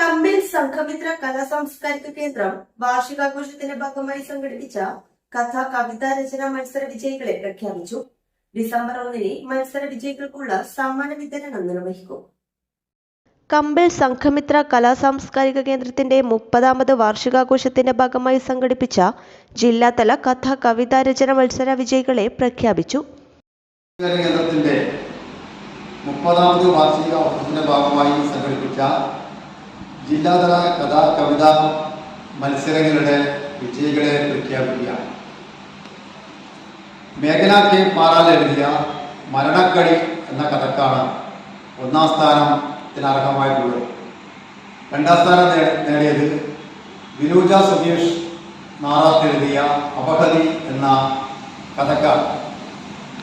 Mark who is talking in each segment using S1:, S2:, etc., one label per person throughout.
S1: കമ്പിൽ സംഘമിത്ര കലാ സാംസ്കാരിക കേന്ദ്രം വാർഷികാഘോഷത്തിന്റെ ഭാഗമായി സംഘടിപ്പിച്ച കഥ കവിതാ രചന മത്സര വിജയികളെ പ്രഖ്യാപിച്ചു. ഡിസംബർ ഒന്നിന് മത്സര വിജയികൾക്കുള്ള സമ്മാന വിതരണം നിർവഹിക്കും.
S2: കമ്പിൾ സംഘമിത്ര കലാ സാംസ്കാരിക കേന്ദ്രത്തിന്റെ മുപ്പതാമത് വാർഷികാഘോഷത്തിന്റെ ഭാഗമായി സംഘടിപ്പിച്ച ജില്ലാതല കഥ കവിതാ രചന മത്സര വിജയികളെ പ്രഖ്യാപിച്ചു.
S3: കേന്ദ്രത്തിന്റെ മുപ്പതാമത് വാർഷികാഘോഷത്തിന്റെ ഭാഗമായി സംഘടിപ്പിച്ച ജില്ലാതല കഥാ കവിതാ മത്സരങ്ങളുടെ വിജയികളെ പ്രഖ്യാപിക്കുകയാണ് മേഘന കെ പാറാൽ എഴുതിയ മരണക്കടി എന്ന കഥക്കാണ് ഒന്നാം സ്ഥാനത്തിന് അർഹമായിട്ടുള്ളത് രണ്ടാം സ്ഥാനം നേടിയത് വിനൂജ സുധീഷ് നാറാത്ത് എഴുതിയ അപഹതി എന്ന കഥക്കാണ്.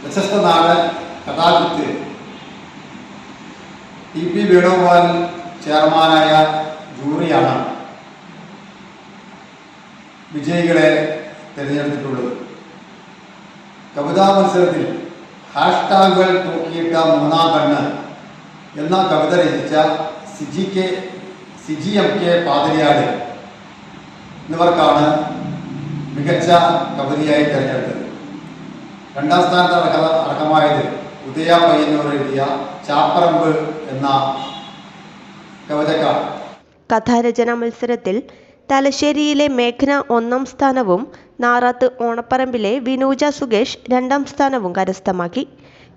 S3: പ്രശസ്ത നാടൻ കഥാകൃത്ത് ടി പി വേണുഗോപാൽ ചെയർമാനായ ജൂറിയാണ് വിജയികളെ തിരഞ്ഞെടുത്തിട്ടുള്ളത്. കവിതാ മത്സരത്തിൽ ഹാഷ്ടാഗുകൾ തൂക്കിയിട്ട മൂന്നാം കണ്ണ് എന്ന കവിത രചിച്ച Siji K Siji M K Pathiriyad എന്നിവർക്കാണ് മികച്ച കവിതയായി തിരഞ്ഞെടുത്തത്. രണ്ടാം സ്ഥാനത്ത് അർഹത അർഹമായത് ഉദയ പയ്യന്നൂർ എഴുതിയ ചാപ്പറമ്പ് എന്ന കവിതക്കാണ്.
S2: കഥാരചനാ മത്സരത്തിൽ തലശ്ശേരിയിലെ മേഘന ഒന്നാം സ്ഥാനവും നാറാത്ത് ഓണപ്പറമ്പിലെ വിനൂജ സുകേഷ് രണ്ടാം സ്ഥാനവും കരസ്ഥമാക്കി.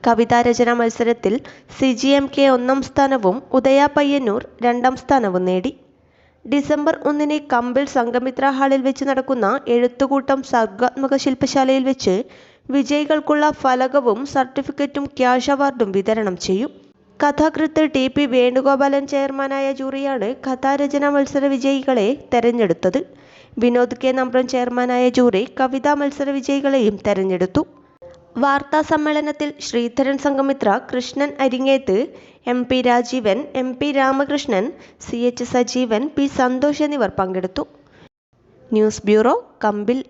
S2: കവിതാരചനാ മത്സരത്തിൽ സി ജി എം കെ ഒന്നാം സ്ഥാനവും ഉദയ പയ്യന്നൂർ രണ്ടാം സ്ഥാനവും നേടി. ഡിസംബർ ഒന്നിന് കമ്പിൾ സംഘമിത്ര ഹാളിൽ വെച്ച് നടക്കുന്ന എഴുത്തുകൂട്ടം സർഗാത്മക ശില്പശാലയിൽ വെച്ച് വിജയികൾക്കുള്ള ഫലകവും സർട്ടിഫിക്കറ്റും ക്യാഷ് അവാർഡും വിതരണം ചെയ്യും. കഥാകൃത്ത് ടി പി വേണുഗോപാലൻ ചെയർമാനായ ജൂറിയാണ് കഥാരചനാ മത്സര വിജയികളെ തെരഞ്ഞെടുത്തത്. വിനോദ് കെ. നമ്പ്രം ചെയർമാനായ ജൂറി കവിതാ മത്സര വിജയികളെയും തെരഞ്ഞെടുത്തു. വാർത്താ സമ്മേളനത്തിൽ Sreedharan Sanghamitra Krishnan Aringeth M P Rajeevan M P Ramakrishnan C H Sajeevan P Santhosh എന്നിവർ പങ്കെടുത്തു. ന്യൂസ് ബ്യൂറോ കമ്പിൽ